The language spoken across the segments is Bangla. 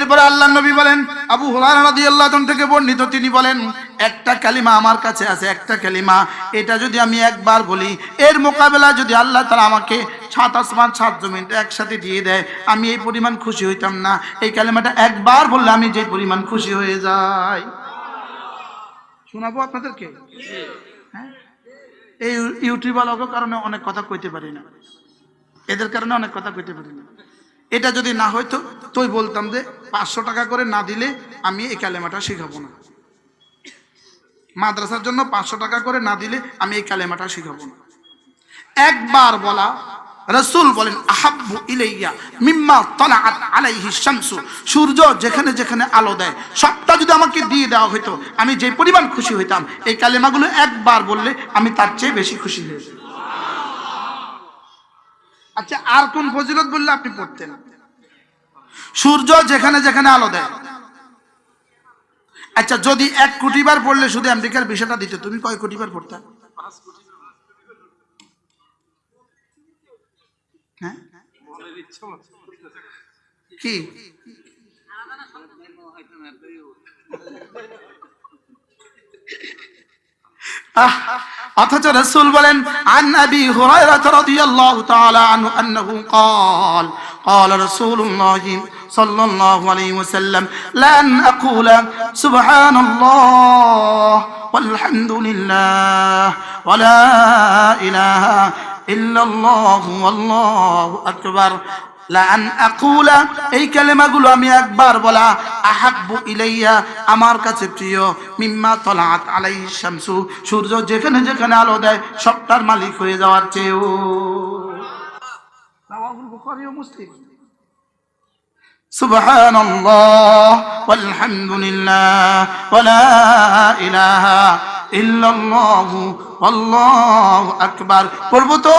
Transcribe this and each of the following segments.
এরপরে আল্লাহ নবী বলেন, আবু রাদিয়াল্লাহু থেকে বর্ণিত, তিনি বলেন, একটা কালিমা আমার কাছে আছে, একটা কালিমা। এটা যদি আমি একবার বলি, এর মোকাবেলা যদি আল্লাহ তাআলা আমাকে সাত আসমান, সাত জমিন একসাথে দিয়ে দেয়, আমি এই পরিমাণ খুশি হইতাম না। এই কালিমাটা একবার বললে আমি যে পরিমাণ খুশি হয়ে যাই। শোনাবো আপনাদেরকে? হ্যাঁ? এই ইউটিউবার কারণে অনেক কথা কইতে পারি না। এদের কারণে অনেক কথা কইতে পারি না। এটা যদি না হইতো তুই বলতাম যে পাঁচশো টাকা করে না দিলে আমি এই কালেমাটা শিখাবো না। মাদ্রাসার জন্য পাঁচশো টাকা করে না দিলে আমি এই কালেমাটা শিখাবো না। একবার বলা, রসুল বলেন, আহাব্বু ইলাইয়া মিম্মা তালাআত আলাইহি শামসু। সূর্য যেখানে যেখানে আলো দেয়, সবটা যদি আমাকে দিয়ে দেওয়া হইতো, আমি যে পরিমাণ খুশি হইতাম, এই কালেমাগুলো একবার বললে আমি তার চেয়ে বেশি খুশি হয়ে আচ্ছা আর কোন ফজিলত বললে আপনি পড়তেন? সূর্য যেখানে যেখানে আলো দেয়। আচ্ছা যদি এক কোটি বার পড়লে শুধু আমেরিকার বিষয়টা দিতে, তুমি কয় কোটি বার পড়তে হ্যাঁ? কি? অথচ রসুল বলেন, আন হুরায়রা রাদিয়াল্লাহু তাআলা আনহু আন্নাহু ক্বাল قال قال رسول الله صلى الله عليه وسلم لن اقول سبحان الله والحمد لله ولا اله الا الله والله اكبر লান আকুলা এই কালেমাগুলো আমি একবার বলা আহাব্বু ইলাইয়া আমার কাছে প্রিয় মিম্মা তলাত আলাই শামসু সূর্য যেখানে যেখানে আলো দেয় সবটার মালিক হয়ে যাওয়ার চেয়েও রাওয়াহুল বুখারী ও মুসলিম سبحان الله والحمد لله ولا إله إلا الله والله أكبر পড়বো তো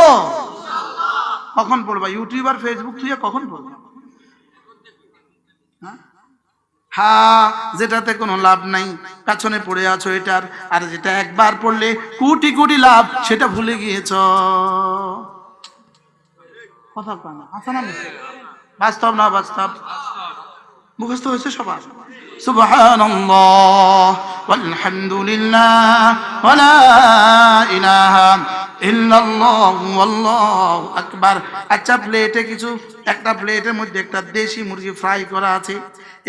কখন পড়বা ইউটিউব আর ফেসবুক তুই কখন পড়বা হ্যাঁ? হ্যাঁ যেটাতে কোনো লাভ নাই পেছনে পড়ে আছো এটার আর যেটা একবার পড়লে কোটি কোটি লাভ সেটা ভুলে গিয়েছ কথা কয় না আসা না বাস্তব না বাস্তব মুখস্থ হয়েছে সবার سبحان الله والحمد لله ولا إله إلا الله والله أكبر আচ্ছা প্লেটে কিছু একটা প্লেটের মধ্যে একটা দেশি মুরগি ফ্রাই করা আছে।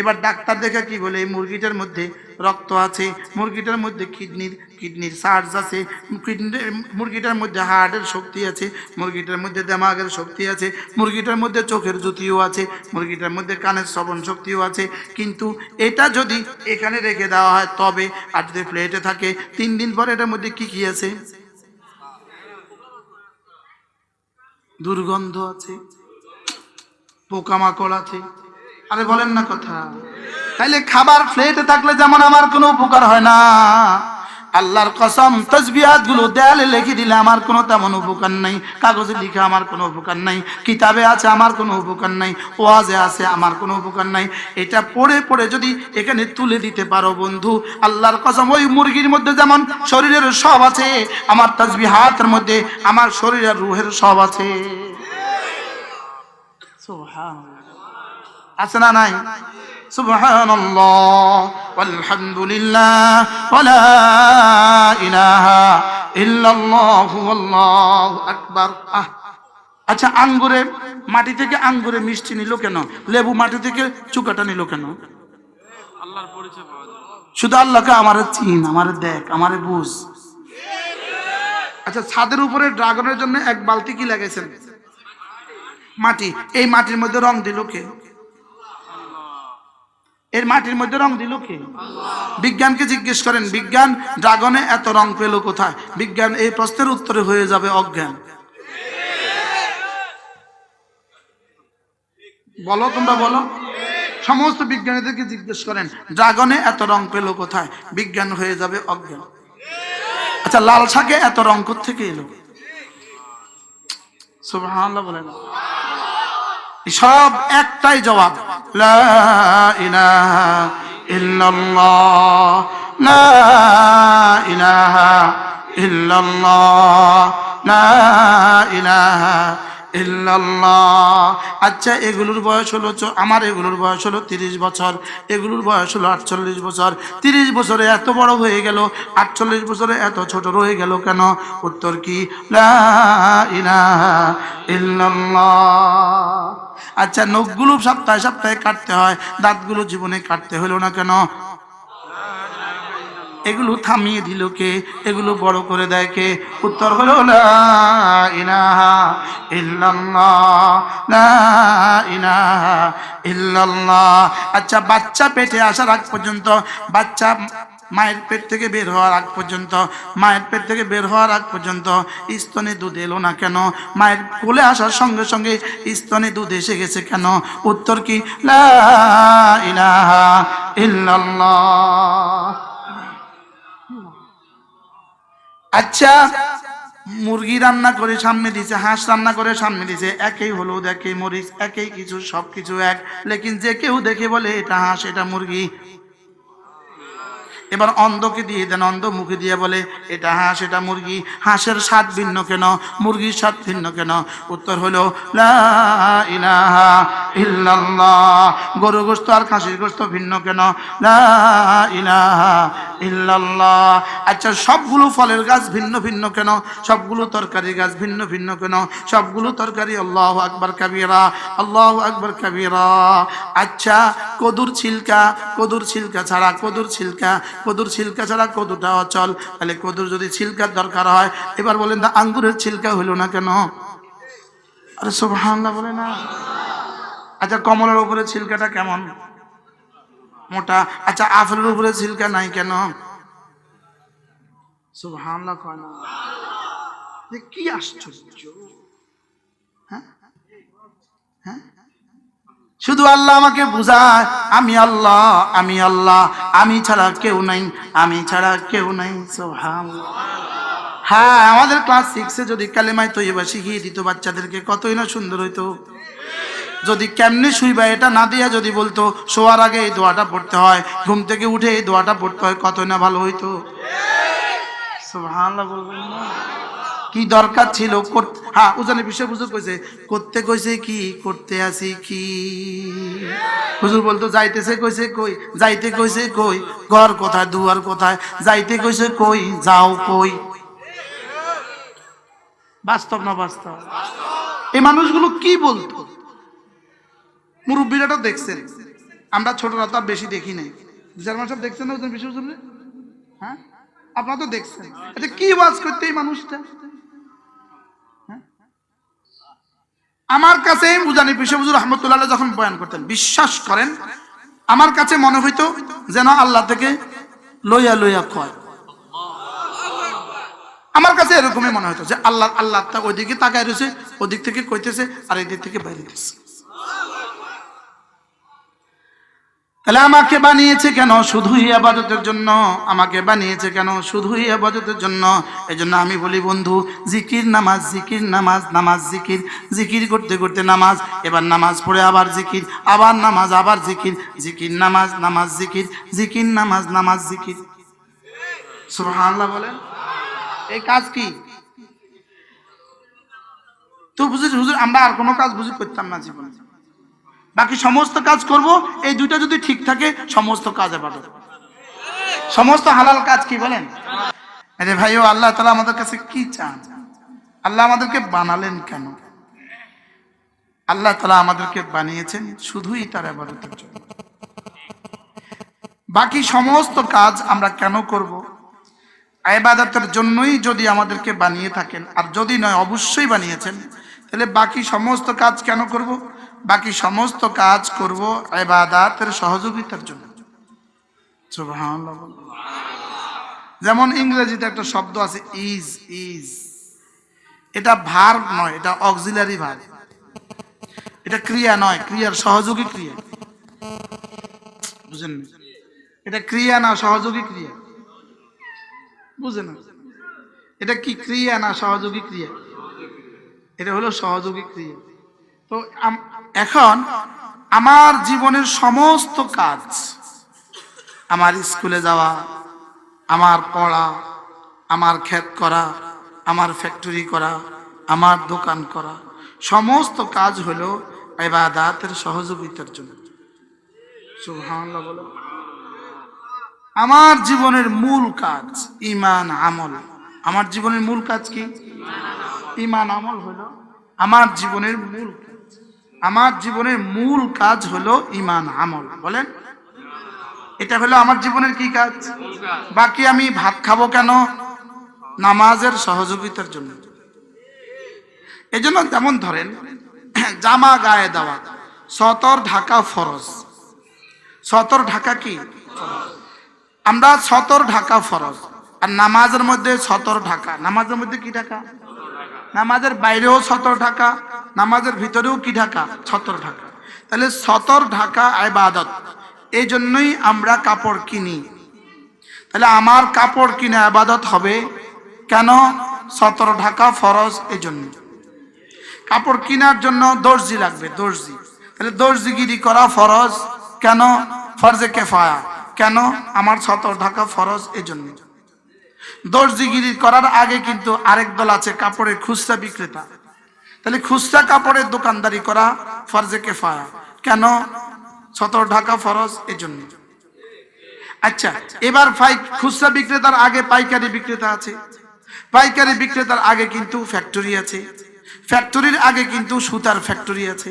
এবার ডাক্তার দেখে কি বলে, এই মুরগিটার মধ্যে রক্ত আছে, মুরগিটার মধ্যে কিডনির কিডনির সার্জ আছে, কিডনির, মুরগিটার মধ্যে হার্টের শক্তি আছে, মুরগিটার মধ্যে দেমাগের শক্তি আছে, মুরগিটার মধ্যে চোখের জ্যোতিও আছে, মুরগিটার মধ্যে কানের শ্রবণ শক্তিও আছে। কিন্তু এটা যদি এখানে রেখে দেওয়া হয়, তবে আর যদি প্লেটে থাকে, তিন দিন পরে এটার মধ্যে কি কি আছে? দুর্গন্ধ আছে। পোকামাকড় আছে। আরে বলেন না কথা। তাইলে খাবার প্লেটে থাকলে যেমন আমার কোনো উপকার হয় না। আল্লাহর কসম তসবিহাতগুলো দেয়ালে লিখে দিলে আমার কোনো তেমন উপকার নাই। কাগজে লিখে আমার কোনো উপকার নাই। কিতাবে আছে আমার কোনো উপকার নাই। ওয়াজে আছে আমার কোনো উপকার নাই। এটা পড়ে পড়ে যদি এখানে তুলে দিতে পারো বন্ধু, আল্লাহর কসম, ওই মুরগির মধ্যে যেমন শরীরের সব আছে, আমার তসবিহাতের মধ্যে আমার শরীরের রুহের সব আছে। আছে না নাই سبحان الله والحمد لله ولا إله إلا الله والله أكبر আহ আচ্ছা আঙ্গুরে মাটি থেকে আঙ্গুরে মিষ্টি নিল কেন লেবু মাটি থেকে চুকাটা নিল কেন শুধু আল্লাহকে আমার চিন আমার দেখ আমার বুঝ আচ্ছা ছাদের উপরে ড্রাগনের জন্য এক বালতি কি লাগাইছেন মাটি, এই মাটির মধ্যে রং দিল কে? এর মাটির মধ্যে রং দিল কে? বিজ্ঞানকে জিজ্ঞেস করেন, বিজ্ঞান, ড্রাগনে এত রং পেল কোথায়? বিজ্ঞান এই প্রশ্নের উত্তরে হয়ে যাবে অজ্ঞান। বলো তোমরা, বলো। সমস্ত বিজ্ঞানীদেরকে জিজ্ঞেস করেন, ড্রাগনে এত রং পেল কোথায়? বিজ্ঞান হয়ে যাবে অজ্ঞান। আচ্ছা লাল শাকে এত রং থেকে এলো? সুবহানাল্লাহ বলে না সব একটাই জবাব লা ইলাহা ইল্লাল্লাহ আচ্ছা এগুলোর বয়স হলো আমার এগুলোর বয়স হলো তিরিশ বছর, এগুলোর বয়স হলো আটচল্লিশ বছর। তিরিশ বছরে এত বড় হয়ে গেল, আটচল্লিশ বছরে এত ছোট রয়ে গেল কেন? উত্তর কি? আচ্ছা নখগুলো সপ্তাহে সপ্তাহে কাটতে হয়, দাঁতগুলো জীবনে কাটতে হলো না কেন? এগুলো থামিয়ে দিল কে? এগুলো বড় করে দেয় কে? উত্তর হলো, লা ইলাহা ইল্লাল্লাহ আচ্ছা বাচ্চা পেটে আসার আগ পর্যন্ত, বাচ্চা মায়ের পেট থেকে বের হওয়ার আগ পর্যন্ত, মায়ের পেট থেকে বের হওয়ার আগ পর্যন্ত স্তনে দুধ এলো না কেন? মায়ের কোলে আসার সঙ্গে সঙ্গে স্তনে দুধ এসে গেছে কেন? উত্তর কি? লা ইলাহা ইল্লাল্লাহ। আচ্ছা মুরগি রান্না করে, সামনে দিছে, হাঁস রান্না করে, সামনে দিছে, একই হলুদ, একই মরিচ, একই কিছু, সবকিছু এক। লেকিন যে কেউ দেখে বলে, এটা হাঁস, এটা মুরগি। এবার অন্ধকে দিয়ে দেন অন্ধ মুখে দিয়ে বলে, এটা হাঁস, এটা মুরগি, হাঁসের স্বাদ ভিন্ন কেন? মুরগির স্বাদ ভিন্ন কেন? উত্তর হলো গরু গোস্ত আর খাসির গোস্ত ভিন্ন কেন? আচ্ছা সবগুলো ফলের গাছ ভিন্ন ভিন্ন কেন? সবগুলো তরকারি গাছ ভিন্ন ভিন্ন কেন? সবগুলো তরকারি আল্লাহ আকবার কাবিরা, আল্লাহ আকবার কাবিরা। আচ্ছা কদুর ছিলকা কদুর ছিলকা ছাড়া কদুর ছিলকা কদুর ছিলকা ছাড়া কদুটা অচল তাহলে কদুর যদি ছিলকার দরকার হয়, এবার বলেন না, আঙ্গুরের ছিলকা হইল না কেন? আরে সুবহানাল্লাহ বলে না। আচ্ছা কমলার উপরে ছিলকাটা কেমন? মোটা। আচ্ছা আপেলের উপরে ছিলকা নাই কেন? সুবহানাল্লাহ কয় না। কি আশ্চর্য। হ্যাঁ? হ্যাঁ? শুধু আল্লাহ আমাকে বুঝায়, আমি আল্লাহ আমি আল্লাহ, আমি ছাড়া কেউ নাই, আমি ছাড়া কেউ নাই, সুবহানাল্লাহ। হ্যাঁ আমাদের ক্লাস সিক্সে যদি কালেমায় তৈবা শিখিয়ে দিত বাচ্চাদেরকে, কতই না সুন্দর হইতো। যদি কেমনে শুইবা এটা না দিয়া যদি বলতো, শোয়ার আগে এই দোয়াটা পড়তে হয়, ঘুম থেকে উঠে এই দোয়াটা পড়তে হয়, কতই না ভালো হইতো। সুবহানাল্লাহ বলবেন না। কি দরকার ছিল? হ্যাঁ উজানে বিষয় হুজুর কইছে, করতে কইছে কি, করতে আসি কি? হুজুর বলতো, যাইতেছে কইছে কই, যাইতে কইছে কই, ঘর কোথায়, দুয়ার কোথায়, যাইতে কইছে কই, যাও কই? বাস্তব না বাস্তব? এই মানুষগুলো কি বলতো? মুরব্বীরা তো দেখছেন। আমরা ছোটরা তো বেশি দেখি নাই। জার্মান সব দেখছেন না বেশি হ্যাঁ? আপনারা তো দেখছেন। আচ্ছা কি ওয়াজ করতে এই মানুষটা হ্যাঁ? আমার কাছে উজানি পিসে রহমতুল্লাহ যখন বয়ান করতেন, বিশ্বাস করেন, আমার কাছে মনে হইতো যেন আল্লাহ থেকে লইয়া লইয়া কয়। আমার কাছে এরকমই মনে হতো যে আল্লাহ আল্লাহ ওইদিকে তাকায় রয়েছে, ওদিক থেকে কইতেছে, আর এদিক থেকে বাইরে তাহলে আমাকে বানিয়েছে কেন? শুধুই আবাদতের জন্য। আমাকে বানিয়েছে কেন? শুধুই আবাদতের জন্য। এই জন্য আমি বলি, বন্ধু, জিকির নামাজ জিকির নামাজ নামাজ জিকির। জিকির করতে করতে নামাজ, এবার নামাজ পড়ে আবার জিকির, আবার নামাজ, আবার জিকির। জিকির নামাজ নামাজ জিকির জিকির নামাজ নামাজ জিকির। সুবহানাল্লাহ বলেন। এই কাজ কি? তো বুঝি হুজুর, আমরা আর কোনো কাজ বুঝি করতাম না জীবনে। বাকি সমস্ত কাজ করব, এই দুইটা যদি ঠিক থাকে, সমস্ত কাজ আবাদত সমস্ত হালাল কাজ কি বলেন? আরে ভাইও, আল্লাহ তালা আমাদের কাছে কি চান? আল্লাহ আমাদেরকে বানালেন কেন? আল্লাহ তালা আমাদেরকে বানিয়েছেন শুধুই তার আবাদতের বাকি সমস্ত কাজ আমরা কেন করব? আবাদতের জন্যই যদি আমাদেরকে বানিয়ে থাকেন, আর যদি নয়, অবশ্যই বানিয়েছেন, তাহলে বাকি সমস্ত কাজ কেন করব? বাকি সমস্ত কাজ করব আবাদাতের সহযোগিতার জন্য। যেমন ইংরেজিতে একটা শব্দ আছে ইজ ইজ এটা ভার নয়, এটা অক্সিলারি ভার এটা ক্রিয়া নয়, ক্রিয়ার সহযোগী ক্রিয়া। বুঝেন? এটা ক্রিয়া না সহযোগী ক্রিয়া। বুঝে না এটা কি ক্রিয়া না সহযোগী ক্রিয়া? এটা হলো সহযোগী ক্রিয়া। তো এখন আমার জীবনের সমস্ত কাজ, আমার স্কুলে যাওয়া, আমার পড়া, আমার ক্ষেত করা, আমার ফ্যাক্টরি করা, আমার দোকান করা, সমস্ত কাজ হলো এবাদাতের সহযোগিতার জন্য। আমার জীবনের মূল কাজ ইমান আমল। আমার জীবনের মূল কাজ কি? ইমান আমল হলো আমার জীবনের মূল কাজ। আমার জীবনের মূল কাজ হলো ইমান আমল। বলেন? এটা হলো আমার জীবনের কি কাজ? বাকি আমি ভাত খাব কেন? নামাজের সহযোগিতার জন্য। এজন্য যেমন ধরেন, জামা গায়ে দেওয়া, সতর ঢাকা ফরজ। সতর ঢাকা কি? আমরা সতর ঢাকা ফরজ। আর নামাজের মধ্যে সতর ঢাকা। নামাজের মধ্যে কি ঢাকা? নামাজের বাইরেও সতর ঢাকা, নামাজের ভিতরেও কি ঢাকা? সতর ঢাকা। তাহলে সতর ঢাকা আবাদত এই জন্যই আমরা কাপড় কিনি। তাহলে আমার কাপড় কিনে আবাদত হবে কেন? সতর ঢাকা ফরজ এই জন্য কাপড় কেনার জন্য দর্জি লাগবে, দর্জি। তাহলে দর্জিগিরি করা ফরজ কেন? ফরজে কেফায়া। কেন? আমার সতর ঢাকা ফরজ এই জন্য দর্জিগিরি করার আগে কিন্তু আরেক দল আছে কাপড়ের খুচরা বিক্রেতা। তাহলে খুচরা কাপড়ের দোকানদারি করা ফরজে কেফায়া। কেন? সতর ঢাকা ফরজ এই জন্য আচ্ছা এবার খুচরা বিক্রেতার আগে পাইকারি বিক্রেতা আছে। পাইকারি বিক্রেতার আগে কিন্তু ফ্যাক্টরি আছে। ফ্যাক্টরির আগে কিন্তু সুতার ফ্যাক্টরি আছে।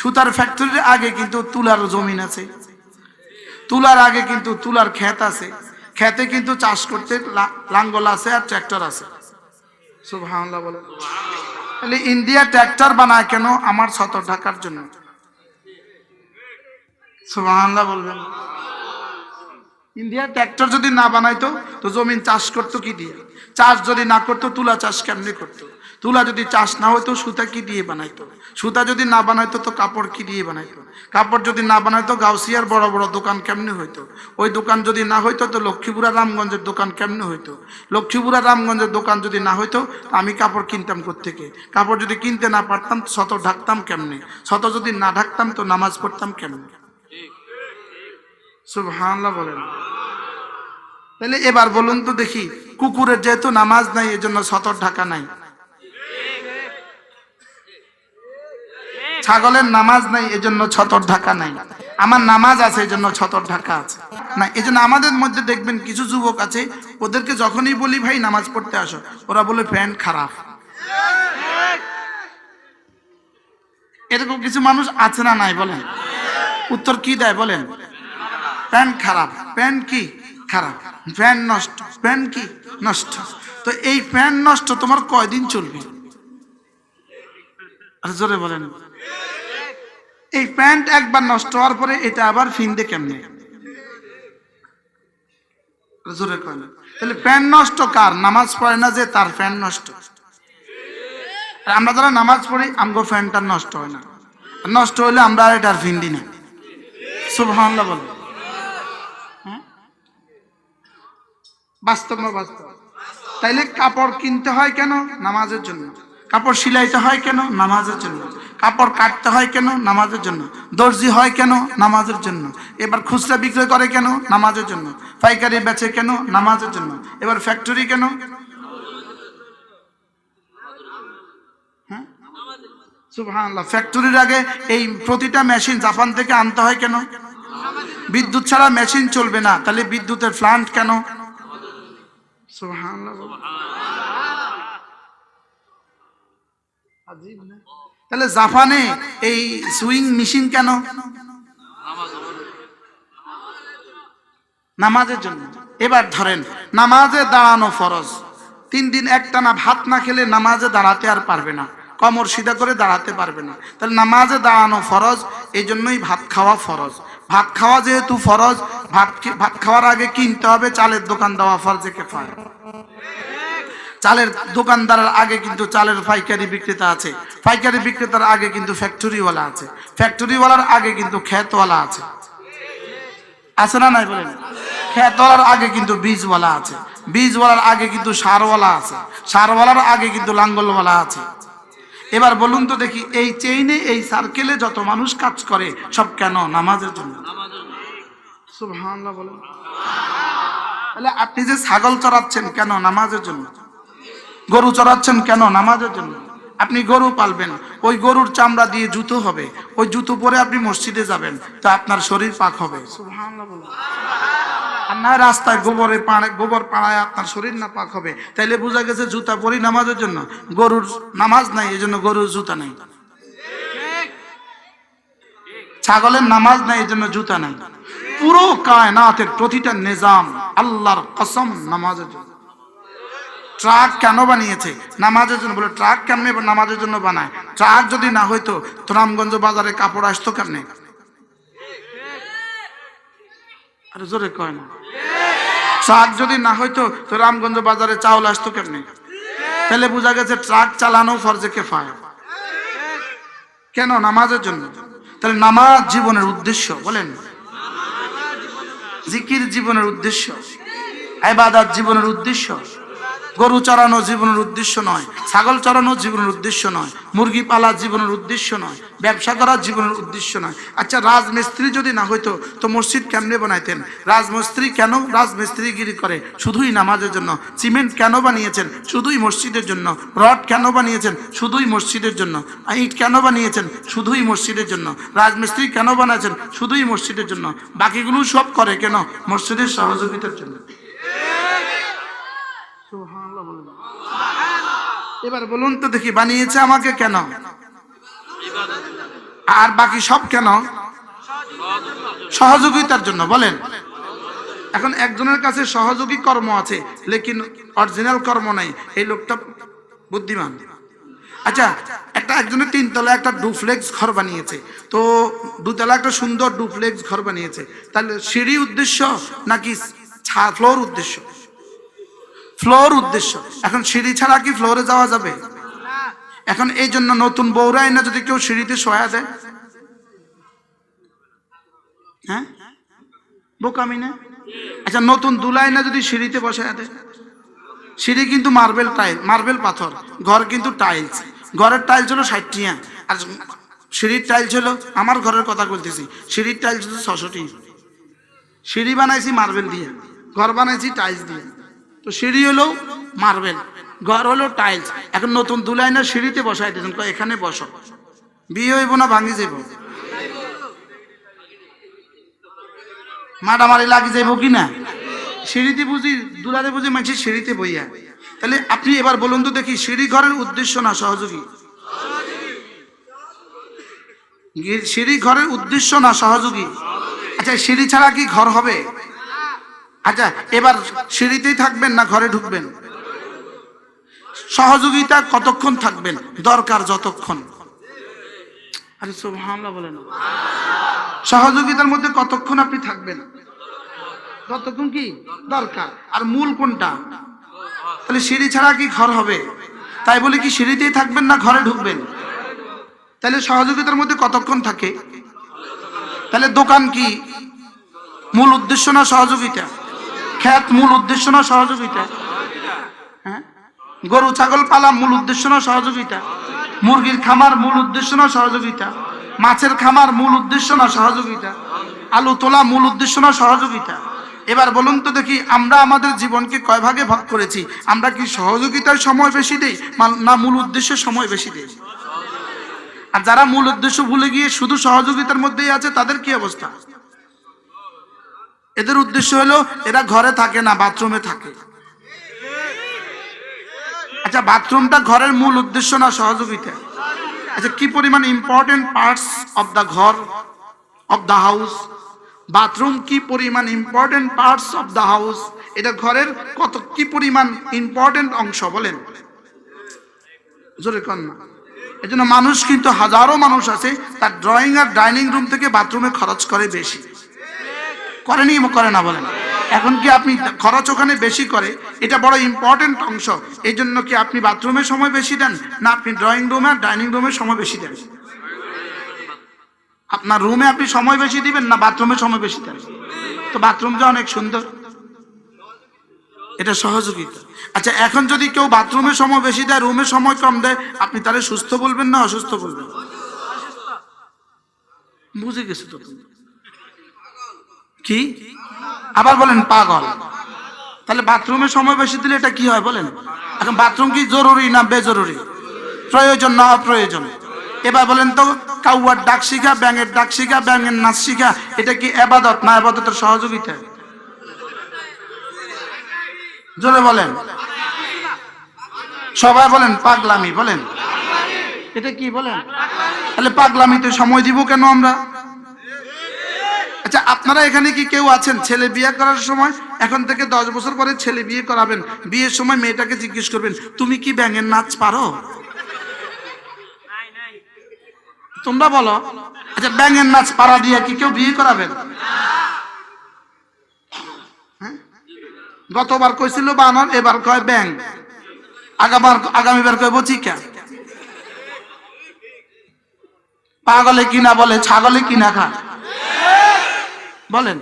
সুতার ফ্যাক্টরির আগে কিন্তু তুলার জমিন আছে। তুলার আগে কিন্তু তুলার ক্ষেত আছে। ক্ষেতে কিন্তু চাষ করতে লাঙ্গল আছে আর ট্র্যাক্টর আছে। সুবহানাল্লাহ বলে তাহলে ইন্ডিয়া ট্র্যাক্টর বানায় কেন? আমার সতর ঢাকার জন্য। সুবহানাল্লাহ বলবেন। ইন্ডিয়া ট্র্যাক্টর যদি না বানাইতো, তো জমিন চাষ করতো কি দিয়ে? চাষ যদি না করতো, তুলা চাষ কেমনি করতো? তুলা যদি চাষ না হতো সুতা কি দিয়ে বানাইতো? সুতা যদি না বানাইতো, তো কাপড় কি দিয়ে বানাইতো? কাপড় যদি না বানাইতো, গাউসিয়ার বড় বড় দোকান কেমনি হইতো? ওই দোকান যদি না হইতো, তো লক্ষ্মীপুরা রামগঞ্জের দোকান কেমনি হইতো? লক্ষ্মীপুরা রামগঞ্জের দোকান যদি না হইতো আমি কাপড় কিনতাম থেকে কাপড় যদি কিনতে না পারতাম, শত ঢাকতাম কেমনে? শত যদি না ঢাকতাম, তো নামাজ পড়তাম কেমনে? সুবহানাল্লাহ বলেন। তাহলে এবার বলুন তো দেখি, কুকুরের যেহেতু নামাজ নাই, এজন্য সতর ঢাকা নাই। ছাগলের নামাজ নাই, এজন্য ছতর ঢাকা নাই। আমার নামাজ আছে, এজন্য ছতর ঢাকা আছে। না, এজন্য আমাদের মধ্যে দেখবেন কিছু যুবক আছে, ওদেরকে যখনই বলি, ভাই, নামাজ পড়তে আসো, ওরা বলে প্যান্ট খারাপ। এরকম কিছু মানুষ আছে না নাই, বলেন? উত্তর কি দেয়, বলেন? প্যান্ট খারাপ। প্যান্ট কি? খারাপ। প্যান্ট নষ্ট। প্যান্ট কি? নষ্ট। তো এই প্যান্ট নষ্ট তোমার কয়দিন চলবে? আর জোরে বলেন। এই প্যান্ট একবার নষ্ট হওয়ার পরে এটা আবার ফিনতে কেমনে? জোরে তাহলে প্যান্ট নষ্ট কার? নামাজ পড়ে না যে তার প্যান্ট নষ্ট? আমরা যারা নামাজ পড়ি, আমগো নষ্ট হয় না। নষ্ট হলে আমরা আর এটার ফিন্দি না। বলো। বাস্তব না বাস্তব? তাইলে কাপড় কিনতে হয় কেন? নামাজের জন্য। কাপড় সিলাইতে হয় কেন? নামাজের জন্য। কাপড় কাটতে হয় কেন? নামাজের জন্য। দর্জি হয় কেন? নামাজের জন্য। এবার খুচরা বিক্রয় করে কেন? নামাজের জন্য। পাইকারি বেচে কেন? নামাজের জন্য। এবার ফ্যাক্টরি কেন? হ্যাঁ? সুবহানাল্লাহ। ফ্যাক্টরির আগে এই প্রতিটা মেশিন জাপান থেকে আনতে হয় কেন? বিদ্যুৎ ছাড়া মেশিন চলবে না। তাহলে বিদ্যুতের প্লান্ট কেন? সুবহানাল্লাহ। আজীব না? তাহলে জাপানে এই সুইং মেশিন কেন? নামাজের জন্য। এবার ধরেন, নামাজে দাঁড়ানো ফরজ। তিন দিন একটানা ভাত না খেলে নামাজে দাঁড়াতে আর পারবে না। কমর সিধা করে দাঁড়াতে পারবে না। তাহলে নামাজে দাঁড়ানো ফরজ এই জন্যই ভাত খাওয়া ফরজ। ভাত খাওয়া যেহেতু ফরজ, ভাত ভাত খাওয়ার আগে কিনতে হবে, চালের দোকান দেওয়া ফরজে কেফায় চালের দোকানদারের আগে কিন্তু চালের পাইকারি বিক্রেতা আছে। পাইকারি বিক্রেতার আগে কিন্তু ফ্যাক্টরিওয়ালা আছে। ফ্যাক্টরিওয়ালার আগে কিন্তু ক্ষেতওয়ালা আছে। আছে না নাই বলেন? ক্ষেতওয়ালার আগে কিন্তু বীজওয়ালা আছে। বীজওয়ালার আগে কিন্তু সারওয়ালা আছে। সারওয়ালার আগে কিন্তু লাঙ্গলওয়ালা আছে। এবার বলুন তো দেখি, এই চেইনে এই সার্কেলে যত মানুষ কাজ করে, সব কেন নামাজের জন্য? তাহলে আপনি যে ছাগল চড়াচ্ছেন কেন নামাজের জন্য? গরু চড়াচ্ছেন কেন নামাজের জন্য? আপনি গরু পালবেন ওই গরুর চামড়া দিয়ে জুতো হবে ওই জুতো পরে আপনি মসজিদে যাবেন তো আপনার শরীর পাক হবে। আর না রাস্তায় গোবরে পাড়ে গোবর পাড়ায় আপনার শরীর না পাক হবে। তাইলে বোঝা গেছে জুতা পরি নামাজের জন্য। গরুর নামাজ নাই এই জন্য গরুর জুতা নাই। ছাগলের নামাজ নাই এই জন্য জুতা নাই। পুরো কায়নাতের প্রতিটা নিজাম আল্লাহর কসম নামাজের জন্য। ট্রাক কেন বানিয়েছে? নামাজের জন্য বলে, ট্রাক কেন নামাজের জন্য বানায়। ট্রাক যদি না হইতো তো রামগঞ্জ বাজারে কাপড় আসতো কেমনে? আরে জোরে কয় না। ট্রাক যদি না হইতো তো রামগঞ্জ বাজারে চাউল আসতো কেমনে? তাহলে বোঝা গেছে ট্রাক চালানো ফরজে কেফায় কেন? নামাজের জন্য। তাহলে নামাজ জীবনের উদ্দেশ্য, বলেন। জিকির জীবনের উদ্দেশ্য। আইবাদাত জীবনের উদ্দেশ্য। গরু চড়ানো জীবনের উদ্দেশ্য নয়, ছাগল চড়ানো জীবনের উদ্দেশ্য নয়, মুরগি পালা জীবনের উদ্দেশ্য নয়, ব্যবসা করা জীবনের উদ্দেশ্য নয়। আচ্ছা রাজমিস্ত্রি যদি না হইতো, তো মসজিদ কেমনে বানাইতেন? রাজমিস্ত্রি কেন রাজমিস্ত্রিগিরি করে? শুধুই নামাজের জন্য। সিমেন্ট কেন বানিয়েছেন? শুধুই মসজিদের জন্য। রড কেন বানিয়েছেন? শুধুই মসজিদের জন্য। ইট কেন বানিয়েছেন? শুধুই মসজিদের জন্য। রাজমিস্ত্রি কেন বানাচ্ছেন শুধুই মসজিদের জন্য। বাকিগুলো সব করে কেন? মসজিদের সহযোগিতার জন্য। এবার বলুন তো দেখি, বানিয়েছে আমাকে কেন? আর বাকি সব কেন? সহযোগিতার জন্য, বলেন। এখন একজনের কাছে সহযোগী কর্ম আছে, লেকিন অরিজিনাল কর্ম নাই, এই লোকটা বুদ্ধিমান। আচ্ছা একটা একজনের তিনতলা একটা ডুপ্লেক্স ঘর বানিয়েছে, তো দুতলা একটা সুন্দর ডুপ্লেক্স ঘর বানিয়েছে, তাহলে সিঁড়ি উদ্দেশ্য নাকি ফ্লোর উদ্দেশ্য? ফ্লোর উদ্দেশ্য। এখন সিঁড়ি ছাড়া কি ফ্লোরে যাওয়া যাবে? এখন এই জন্য নতুন বৌরাই না যদি কেউ সিঁড়িতে সয়া দেয়। হ্যাঁ? বোকামি না? আচ্ছা নতুন দুলাই না যদি সিঁড়িতে বসে দেয়। সিঁড়ি কিন্তু মার্বেল টাইল, মার্বেল পাথর। ঘর কিন্তু টাইলস। ঘরের টাইলস হলো ষাটটিয়া। আর সিঁড়ির টাইলস হলো, আমার ঘরের কথা বলতেছি, সিঁড়ির টাইলস হলো ছশোটি। সিঁড়ি বানাইছি মার্বেল দিয়ে, ঘর বানাইছি টাইলস দিয়ে। তো সিঁড়ি হলো মার্বেল, ঘর হলো টাইলস। এখন নতুন দুলাই না সিঁড়িতে বসাই দিয়েছেন। এখানে বসো। বিয়ে হইব না ভাঙি যাইব। মারামারি লাগি যাইব কি না? সিঁড়িতে বুঝি, দুলারে বুঝি মানছি সিঁড়িতে বইয়া। তাহলে আপনি এবার বলুন তো দেখি, সিঁড়ি ঘরের উদ্দেশ্য না সহযোগী? সিঁড়ি ঘরের উদ্দেশ্য না সহযোগী? আচ্ছা সিঁড়ি ছাড়া কি ঘর হবে? আচ্ছা এবার সিঁড়িতেই থাকবেন না ঘরে ঢুকবেন? সহযোগিতা কতক্ষণ থাকবেন? দরকার যতক্ষণ। আরে সুবহানাল্লাহ বলেন। সহযোগিতার মধ্যে কতক্ষণ আপনি থাকবেন? ততক্ষণ কি? দরকার। আর মূল কোনটা? তাহলে সিঁড়ি ছাড়া কি ঘর হবে? তাই বলে কি, সিঁড়িতেই থাকবেন না ঘরে ঢুকবেন? তাহলে সহযোগিতার মধ্যে কতক্ষণ থাকে? তাহলে দোকান কি? মূল উদ্দেশ্য না সহযোগিতা? খ্যাত মূল উদ্দেশ্য না সহযোগিতা? হ্যাঁ? গরু, ছাগল পালা মূল উদ্দেশ্য না সহযোগিতা? মুরগির খামার মূল উদ্দেশ্য না সহযোগিতা? মাছের খামার মূল উদ্দেশ্য না সহযোগিতা? আলু তোলা মূল উদ্দেশ্য না সহযোগিতা? এবার বলুন তো দেখি, আমরা আমাদের জীবনকে কয় ভাগে ভাগ করেছি? আমরা কি সহযোগিতার সময় বেশি দেই না মূল উদ্দেশ্যের সময় বেশি দেই? আর যারা মূল উদ্দেশ্য ভুলে গিয়ে শুধু সহযোগিতার মধ্যেই আছে, তাদের কি অবস্থা? এদের উদ্দেশ্য হলো, এরা ঘরে থাকে না, বাথরুমে থাকে। আচ্ছা বাথরুমটা ঘরের মূল উদ্দেশ্য না সহযোগিতা? আচ্ছা কি পরিমাণ ইম্পর্টেন্ট পার্টস অফ দ্য ঘর অফ দ্য হাউস বাথরুম কি পরিমাণ important parts of the house এটা ঘরের কত, কি পরিমাণ ইম্পর্টেন্ট অংশ বলেন? জোরে কন না। এই মানুষ কিন্তু হাজারো মানুষ আছে, তার ড্রয়িং আর ডাইনিং রুম থেকে বাথরুমে খরচ করে বেশি। করেনি করে না বলেন। এখন কি আপনি খরচ ওখানে বেশি করে? এটা বড় ইম্পর্টেন্ট অংশ। এই জন্য কি আপনি বাথরুমে সময় বেশি দেন? না, আপনি ড্রয়িং রুমে আর ডাইনিং রুমে সময় বেশি দেন। আপনার রুমে আপনি সময় বেশি দিবেন না বাথরুমে সময় বেশি দেন? তো বাথরুমটা অনেক সুন্দর। এটা সহযোগিতা। আচ্ছা এখন যদি কেউ বাথরুমে সময় বেশি দেয় রুমে সময় কম দেয়, আপনি তাহলে সুস্থ বলবেন না অসুস্থ বলবেন? বুঝে গেছে তো। কি? আবার বলেন, পাগল। তাহলে বাথরুমে সময় বেশি দিলে এটা কি হয় বলেন? এখন বাথরুম কি জরুরি না বেজরুরি? প্রয়োজন না অপ্রয়োজন? এবার বলেন তো, কাউয়ার ডাক শিখা, ব্যাঙের ডাক শিখা, ব্যাঙের নাচ শিখা, এটা কি এবাদত না এবাদতের সহযোগিতা? জোরে বলেন। সবাই বলেন, পাগলামি, বলেন। এটা কি বলেন? তাহলে পাগলামিতে সময় দিব কেন আমরা? আচ্ছা আপনারা এখানে কি কেউ আছেন? ছেলে বিয়ে করার সময়, এখন থেকে দশ বছর পরে ছেলে বিয়ে করাবেন। বিয়ের সময় মেয়েটাকে জিজ্ঞেস করবেন, তুমি কি ব্যাঙের নাচ পারো? তোমরা বলো আচ্ছা ব্যাঙের নাচ পারা দিয়ে কি কেউ বিয়ে করাবেন? হ্যাঁ? গতবার কইছিল বানর, এবার কয় ব্যাং আগাবার, আগামীবার কয় বচিকা পাগলে কিনা বলে, ছাগলে কিনা খা বলেন।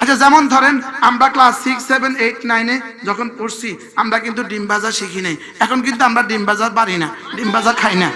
আচ্ছা যেমন ধরেন, আমরা ক্লাস সিক্স সেভেন এইট নাইনে যখন পড়ছি, আমরা কিন্তু ডিম ভাজা শিখি নাই। এখন কিন্তু আমরা ডিম ভাজা পারি না, ডিম ভাজা খাই না।